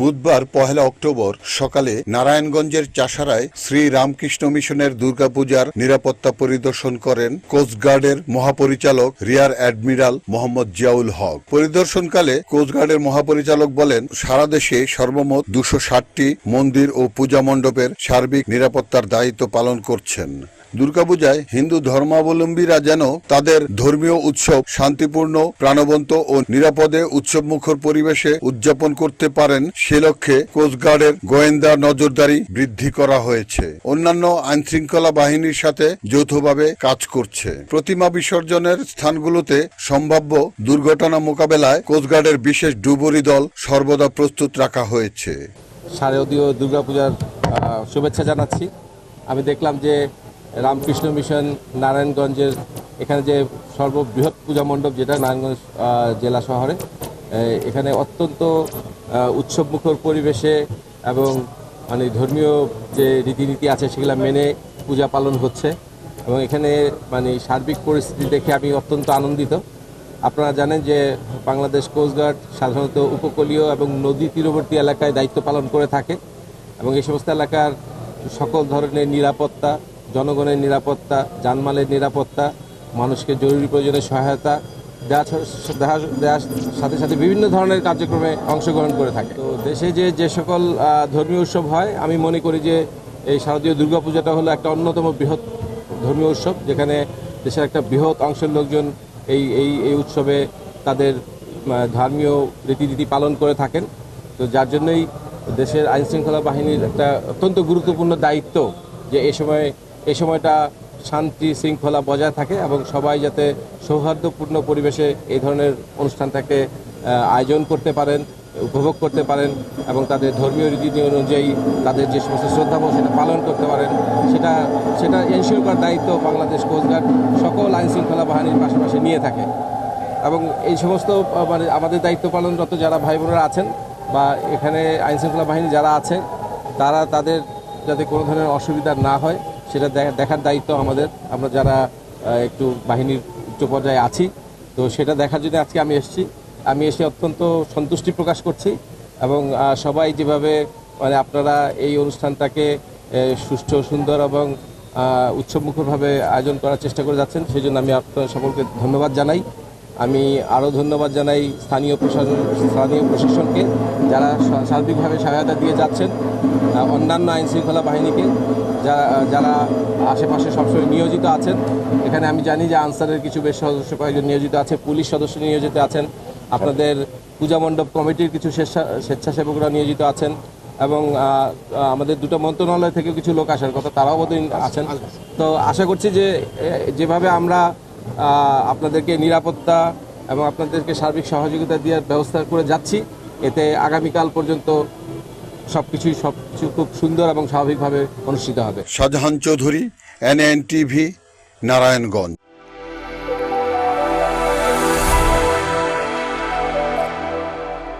বুধবার পহেলা অক্টোবর সকালে নারায়ণগঞ্জের চাষারায় শ্রী রামকৃষ্ণ মিশনের দুর্গাপূজার নিরাপত্তা পরিদর্শন করেন কোস্টগার্ডের মহাপরিচালক রিয়ার অ্যাডমিরাল মোহাম্মদ জিয়াউল হক। পরিদর্শনকালে কোস্টগার্ডের মহাপরিচালক বলেন, সারা দেশে সর্বমোট দুশো ষাটটি মন্দির ও পূজা মণ্ডপের সার্বিক নিরাপত্তার দায়িত্ব পালন করছেন। দুর্গাপূজায় হিন্দু ধর্মাবলম্বীরা যেন তাদের ধর্মীয় উৎসব শান্তিপূর্ণ, প্রাণবন্ত ও নিরাপদে উৎসবমুখর পরিবেশে উদযাপন করতে পারেন, সে লক্ষ্যে কোস্টগার্ডের গোয়েন্দা নজরদারি বৃদ্ধি করা হয়েছে। অন্যান্য আইনশৃঙ্খলা বাহিনীর সাথে যৌথভাবে কাজ করছে। প্রতিমা বিসর্জনের স্থানগুলোতে সম্ভাব্য দুর্ঘটনা মোকাবেলায় কোস্টগার্ডের বিশেষ ডুবুরি দল সর্বদা প্রস্তুত রাখা হয়েছে। শারদীয় দুর্গাপূজার শুভেচ্ছা জানাচ্ছি। আমি দেখলাম যে রামকৃষ্ণ মিশন, নারায়ণগঞ্জের এখানে যে সর্ববৃহৎ পূজা মণ্ডপ, যেটা নারায়ণগঞ্জ জেলা শহরে এখানে অত্যন্ত উৎসবমুখর পরিবেশে এবং মানে ধর্মীয় যে রীতিনীতি আছে, সেগুলো মেনে পূজা পালন হচ্ছে। এবং এখানে মানে সার্বিক পরিস্থিতি দেখে আমি অত্যন্ত আনন্দিত। আপনারা জানেন যে বাংলাদেশ কোস্টগার্ড সাধারণত উপকূলীয় এবং নদী তীরবর্তী এলাকায় দায়িত্ব পালন করে থাকে। এবং এই সমস্ত এলাকার সকল ধরনের নিরাপত্তা জনগণের নিরাপত্তা জানমালের নিরাপত্তা, মানুষকে জরুরি প্রয়োজনে সহায়তা দেওয়ার সাথে সাথে বিভিন্ন ধরনের কার্যক্রমে অংশগ্রহণ করে থাকে। তো দেশে যে যে সকল ধর্মীয় উৎসব হয়, আমি মনে করি যে এই শারদীয় দুর্গাপূজাটা হলো একটা অন্যতম বৃহৎ ধর্মীয় উৎসব, যেখানে দেশের একটা বৃহৎ অংশের লোকজন এই এই এই উৎসবে তাদের ধর্মীয় রীতিনীতি পালন করে থাকেন। তো যার জন্যই দেশের আইনশৃঙ্খলা বাহিনীর একটা অত্যন্ত গুরুত্বপূর্ণ দায়িত্ব যে এই সময় এই সময়টা শান্তি শৃঙ্খলা বজায় থাকে এবং সবাই যাতে সৌহার্দ্যপূর্ণ পরিবেশে এই ধরনের অনুষ্ঠানটাকে আয়োজন করতে পারেন, উপভোগ করতে পারেন এবং তাদের ধর্মীয় রীতি অনুযায়ী তাদের যে সমস্ত শ্রদ্ধাবোধ সেটা পালন করতে পারেন। সেটা সেটা এনশিওর করার দায়িত্ব বাংলাদেশ কোস্টগার্ড সকল আইন শৃঙ্খলা বাহিনীর পাশাপাশি নিয়ে থাকে। এবং এই সমস্ত মানে আমাদের দায়িত্ব পালনরত যারা ভাই বোনেরা আছেন বা এখানে আইন শৃঙ্খলা বাহিনী যারা আছেন তারা তাদের যাতে কোনো ধরনের অসুবিধা না হয়। সেটা দেখার দায়িত্ব আমাদের। আমরা যারা একটু বাহিনীর উচ্চ পর্যায়ে আছি, তো সেটা দেখার জন্য আজকে আমি এসেছি। আমি এসে অত্যন্ত সন্তুষ্টি প্রকাশ করছি এবং সবাই যেভাবে মানে আপনারা এই অনুষ্ঠানটাকে সুষ্ঠু, সুন্দর এবং উৎসবমুখরভাবে আয়োজন করার চেষ্টা করে যাচ্ছেন সেই জন্য আমি আপনার সকলকে ধন্যবাদ জানাই। আমি আরও ধন্যবাদ জানাই স্থানীয় প্রশাসন, স্থানীয় প্রশাসনকে যারা সার্বিকভাবে সহায়তা দিয়ে যাচ্ছেন অন্যান্য আইন শৃঙ্খলা বাহিনীকে যারা যারা আশেপাশে সবসময় নিয়োজিত আছেন। এখানে আমি জানি যে আনসারের কিছু বেশ সদস্য কয়েকজন নিয়োজিত আছে, পুলিশ সদস্য নিয়োজিত আছেন। আপনাদের পূজা মণ্ডপ কমিটির কিছু স্বেচ্ছা- স্বেচ্ছাসেবকরা নিয়োজিত আছেন এবং আমাদের দুটো মন্ত্রণালয় থেকে কিছু লোক আসার কথা, তারাও বোধহয় আছেন। তো আশা করছি যে যেভাবে আমরা আপনাদেরকে নিরাপত্তা এবং আপনাদেরকে সার্বিক সহযোগিতা দেওয়ার ব্যবস্থা করে যাচ্ছি। এতে আগামীকাল পর্যন্ত সব কিছুই সব কিছু খুব সুন্দর এবং স্বাভাবিকভাবে অনুষ্ঠিত হবে। Shahjahan Chowdhury NN TV Narayanganj.